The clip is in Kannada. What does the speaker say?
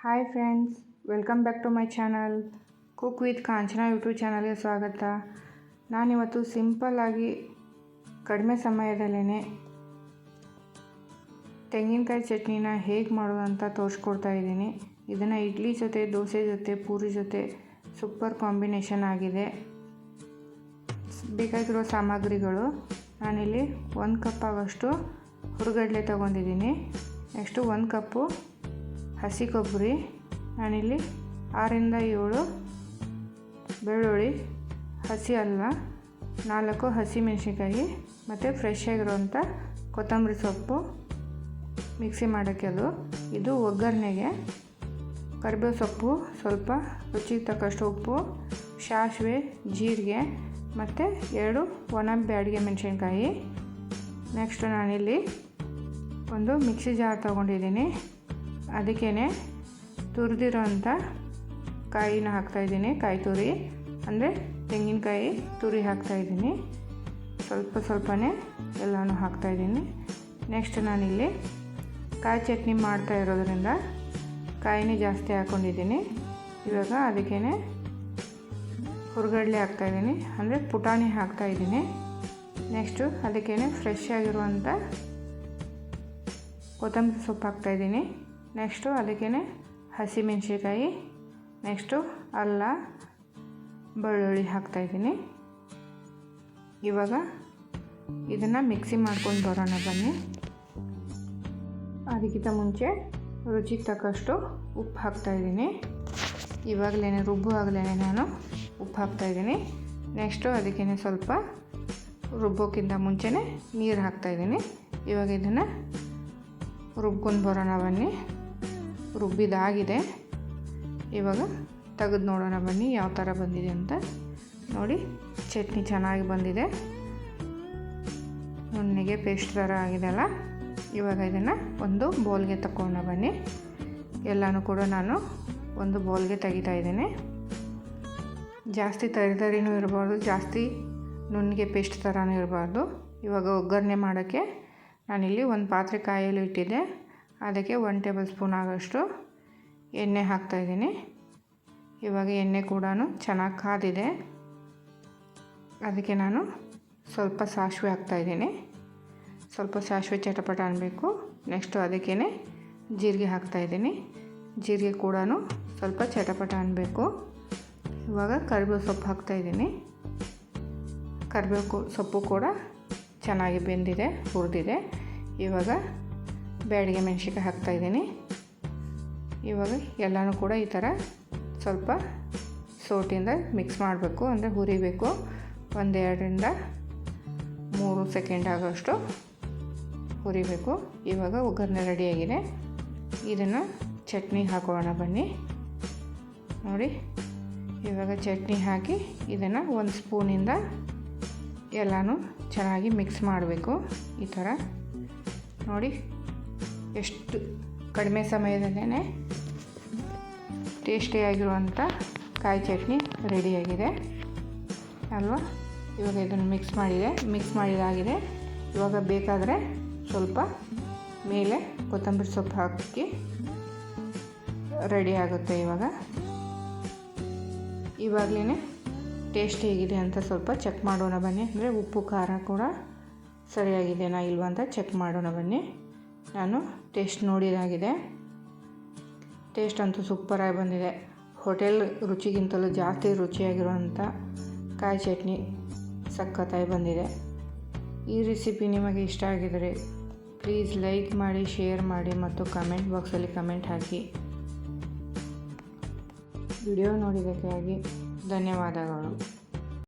Hi friends welcome back to my channel cook with Kanchana YouTube ಚಾನಲ್ಗೆ ಸ್ವಾಗತ. ನಾನಿವತ್ತು ಸಿಂಪಲ್ಲಾಗಿ ಕಡಿಮೆ ಸಮಯದಲ್ಲೇ ತೆಂಗಿನಕಾಯಿ ಚಟ್ನಿನ ಹೇಗೆ ಮಾಡೋದು ಅಂತ ತೋರಿಸ್ಕೊಡ್ತಾ ಇದ್ದೀನಿ. ಇದನ್ನು ಇಡ್ಲಿ ಜೊತೆ, ದೋಸೆ ಜೊತೆ, ಪೂರಿ ಜೊತೆ ಸೂಪರ್ ಕಾಂಬಿನೇಷನ್ ಆಗಿದೆ. ಬೇಕಾಗಿರೋ ಸಾಮಗ್ರಿಗಳು ನಾನಿಲ್ಲಿ ಒಂದು ಕಪ್ ಆಗೋಷ್ಟು ಹುರುಗಡ್ಲೆ ತೊಗೊಂಡಿದ್ದೀನಿ. ನೆಕ್ಸ್ಟು ಒಂದು ಕಪ್ಪು ಹಸಿ ಕೊಬ್ಬರಿ ನಾನಿಲ್ಲಿ ಆರಿಂದ ಏಳು, ಬೆಳ್ಳುಳ್ಳಿ, ಹಸಿ ಅಲ್ಲ, ನಾಲ್ಕು ಹಸಿ ಮೆಣಸಿನ್ಕಾಯಿ ಮತ್ತು ಫ್ರೆಶ್ ಆಗಿರುವಂಥ ಕೊತ್ತಂಬರಿ ಸೊಪ್ಪು ಮಿಕ್ಸಿ ಮಾಡೋಕ್ಕೆ ಅದು. ಇದು ಒಗ್ಗರಣೆಗೆ. ಕರಿಬೇವು ಸೊಪ್ಪು, ಸ್ವಲ್ಪ ರುಚಿಗೆ ತಕ್ಕಷ್ಟು ಉಪ್ಪು, ಸಾಸಿವೆ, ಜೀರಿಗೆ ಮತ್ತು ಎರಡು ಒಣ ಬ್ಯಾಡಿಗೆ ಮೆಣಸಿನ್ಕಾಯಿ. ನೆಕ್ಸ್ಟ್ ನಾನಿಲ್ಲಿ ಒಂದು ಮಿಕ್ಸಿ ಜಾರ್ ತೊಗೊಂಡಿದ್ದೀನಿ. ಅದಕ್ಕೇ ತುರಿದಿರೋಂಥ ಕಾಯಿನ ಹಾಕ್ತಾಯಿದ್ದೀನಿ ಕಾಯಿ ತುರಿ. ಅಂದರೆ ತೆಂಗಿನಕಾಯಿ ತುರಿ ಹಾಕ್ತಾಯಿದ್ದೀನಿ ಸ್ವಲ್ಪ ಸ್ವಲ್ಪನೇ ಎಲ್ಲನೂ ಹಾಕ್ತಾಯಿದ್ದೀನಿ ನೆಕ್ಸ್ಟ್ ನಾನಿಲ್ಲಿ ಕಾಯಿ ಚಟ್ನಿ ಮಾಡ್ತಾ ಇರೋದ್ರಿಂದ ಕಾಯಿನೇ ಜಾಸ್ತಿ ಹಾಕ್ಕೊಂಡಿದ್ದೀನಿ ಇವಾಗ ಅದಕ್ಕೇ ಹುರ್ಗಡ್ಲೆ ಹಾಕ್ತಾಯಿದ್ದೀನಿ ಅಂದರೆ ಪುಟಾಣಿ ಹಾಕ್ತಾಯಿದ್ದೀನಿ ನೆಕ್ಸ್ಟು ಅದಕ್ಕೇ ಫ್ರೆಶ್ ಆಗಿರುವಂಥ ಕೊತ್ತಂಬರಿ ಸೊಪ್ಪು ಹಾಕ್ತಾಯಿದ್ದೀನಿ ನೆಕ್ಸ್ಟು ಅದಕ್ಕೇ ಹಸಿಮೆಣ್ಸಿಕಾಯಿ ನೆಕ್ಸ್ಟು ಅಲ್ಲ ಬೆಳ್ಳುಳ್ಳಿ ಹಾಕ್ತಾಯಿದ್ದೀನಿ ಇವಾಗ ಇದನ್ನು ಮಿಕ್ಸಿ ಮಾಡ್ಕೊಂಡು ಬರೋಣ ಬನ್ನಿ. ಅದಕ್ಕಿಂತ ಮುಂಚೆ ರುಚಿಗೆ ತಕ್ಕಷ್ಟು ಉಪ್ಪು ಹಾಕ್ತಾಯಿದ್ದೀನಿ ಇವಾಗಲೇ ರುಬ್ಬು ಆಗಲೇ ನಾನು ಉಪ್ಪು ಹಾಕ್ತಾಯಿದ್ದೀನಿ ನೆಕ್ಸ್ಟು ಅದಕ್ಕೇ ಸ್ವಲ್ಪ ರುಬ್ಬೋಕ್ಕಿಂತ ಮುಂಚೆನೇ ನೀರು ಹಾಕ್ತಾಯಿದ್ದೀನಿ ಇವಾಗ ಇದನ್ನು ರುಬ್ಕೊಂಡು ಬರೋಣ ಬನ್ನಿ. ರುಬ್ಬಿದಾಗಿದೆ. ಇವಾಗ ತೆಗೆದು ನೋಡೋಣ ಬನ್ನಿ, ಯಾವ ಥರ ಬಂದಿದೆ ಅಂತ. ನೋಡಿ, ಚಟ್ನಿ ಚೆನ್ನಾಗಿ ಬಂದಿದೆ. ನುಣ್ಣಗೆ ಪೇಸ್ಟ್ ಥರ ಆಗಿದೆಲ್ಲ ಇವಾಗ ಇದನ್ನು ಒಂದು ಬೌಲ್ಗೆ ತಗೊಂಡು ಬನ್ನಿ. ಎಲ್ಲನೂ ಕೂಡ ನಾನು ಒಂದು ಬೌಲ್ಗೆ ತೆಗಿತಾ ಇದ್ದೇನೆ. ಜಾಸ್ತಿ ತರಿತರಿನೂ ಇರಬಾರ್ದು, ಜಾಸ್ತಿ ನುಣ್ಣಗೆ ಪೇಸ್ಟ್ ಥರನೂ ಇರಬಾರ್ದು. ಇವಾಗ ಒಗ್ಗರಣೆ ಮಾಡೋಕ್ಕೆ ನಾನಿಲ್ಲಿ ಒಂದು ಪಾತ್ರೆ ಕಾಯಲು ಇಟ್ಟಿದ್ದೆ. ಅದಕ್ಕೆ ಒನ್ ಟೇಬಲ್ ಸ್ಪೂನ್ ಆಗೋಷ್ಟು ಎಣ್ಣೆ ಹಾಕ್ತಾಯಿದ್ದೀನಿ ಇವಾಗ ಎಣ್ಣೆ ಕೂಡ ಚೆನ್ನಾಗಿ ಕಾದಿದೆ. ಅದಕ್ಕೆ ನಾನು ಸ್ವಲ್ಪ ಸಾಸಿವೆ ಹಾಕ್ತಾಯಿದ್ದೀನಿ ಸ್ವಲ್ಪ ಸಾಸಿವೆ ಚಟಪಟ ಅನ್ನಬೇಕು ನೆಕ್ಸ್ಟು ಅದಕ್ಕೇ ಜೀರಿಗೆ ಹಾಕ್ತಾಯಿದ್ದೀನಿ ಜೀರಿಗೆ ಕೂಡ ಸ್ವಲ್ಪ ಚಟಪಟ ಅನ್ನಬೇಕು ಇವಾಗ ಕರಿಬೇವು ಸೊಪ್ಪು ಹಾಕ್ತಾಯಿದ್ದೀನಿ ಕರಿಬೇವು ಸೊಪ್ಪು ಕೂಡ ಚೆನ್ನಾಗಿ ಬೆಂದಿದೆ, ಹುರಿದಿದೆ. ಇವಾಗ ಬ್ಯಾಡಿಗೆ ಮೆಣಸಿನ್ಕಾಯಿ ಹಾಕ್ತಾಯಿದ್ದೀನಿ ಇವಾಗ ಎಲ್ಲನೂ ಕೂಡ ಈ ಥರ ಸ್ವಲ್ಪ ಸೋಟಿಂದ ಮಿಕ್ಸ್ ಮಾಡಬೇಕು. ಅಂದರೆ ಹುರಿಬೇಕು. ಒಂದೆರಡರಿಂದ ಮೂರು ಸೆಕೆಂಡ್ ಆಗೋಷ್ಟು ಹುರಿಬೇಕು. ಇವಾಗ ಒಗ್ಗರಣೆ ರೆಡಿಯಾಗಿದೆ ಇದನ್ನು ಚಟ್ನಿ ಹಾಕೋಣ ಬನ್ನಿ. ನೋಡಿ, ಇವಾಗ ಚಟ್ನಿ ಹಾಕಿ ಇದನ್ನು ಒಂದು ಸ್ಪೂನಿಂದ ಎಲ್ಲನೂ ಚೆನ್ನಾಗಿ ಮಿಕ್ಸ್ ಮಾಡಬೇಕು. ಈ ಥರ. ನೋಡಿ ಎಷ್ಟು ಕಡಿಮೆ ಸಮಯದಲ್ಲೇ ಟೇಸ್ಟಿಯಾಗಿರುವಂಥ ಕಾಯಿ ಚಟ್ನಿ ರೆಡಿಯಾಗಿದೆ. ಅಲ್ವಾ? ಇವಾಗ ಇದನ್ನು ಮಿಕ್ಸ್ ಮಾಡಿದೆ. ಮಿಕ್ಸ್ ಮಾಡಿದಾಗಿದೆ. ಇವಾಗ ಬೇಕಾದರೆ ಸ್ವಲ್ಪ ಮೇಲೆ ಕೊತ್ತಂಬರಿ ಸೊಪ್ಪು ಹಾಕಿ ರೆಡಿ ಆಗುತ್ತೆ ಇವಾಗ. ಇವಾಗಲೇ ಟೇಸ್ಟ್ ಹೇಗಿದೆ ಅಂತ ಸ್ವಲ್ಪ ಚೆಕ್ ಮಾಡೋಣ ಬನ್ನಿ. ಅಂದರೆ ಉಪ್ಪು, ಖಾರ ಕೂಡ ಸರಿಯಾಗಿದೆನಾ ಇಲ್ವಾ ಅಂತ ಚೆಕ್ ಮಾಡೋಣ ಬನ್ನಿ. ನಾನು ಟೇಸ್ಟ್ ನೋಡಿದಾಗಿದೆ. ಟೇಸ್ಟ್ ಅಂತೂ ಸೂಪರಾಗಿ ಬಂದಿದೆ. ಹೋಟೆಲ್ ರುಚಿಗಿಂತಲೂ ಜಾಸ್ತಿ ರುಚಿಯಾಗಿರುವಂಥ ಕಾಯಿ ಚಟ್ನಿ ಸಖತ್ತಾಗಿ ಬಂದಿದೆ. ಈ ರೆಸಿಪಿ ನಿಮಗೆ ಇಷ್ಟ ಆಗಿದರೆ ಪ್ಲೀಸ್ ಲೈಕ್ ಮಾಡಿ, ಶೇರ್ ಮಾಡಿ ಮತ್ತು ಕಮೆಂಟ್ ಬಾಕ್ಸಲ್ಲಿ ಕಮೆಂಟ್ ಹಾಕಿ. ವಿಡಿಯೋ ನೋಡಿದ್ದಕ್ಕಾಗಿ ಧನ್ಯವಾದಗಳು.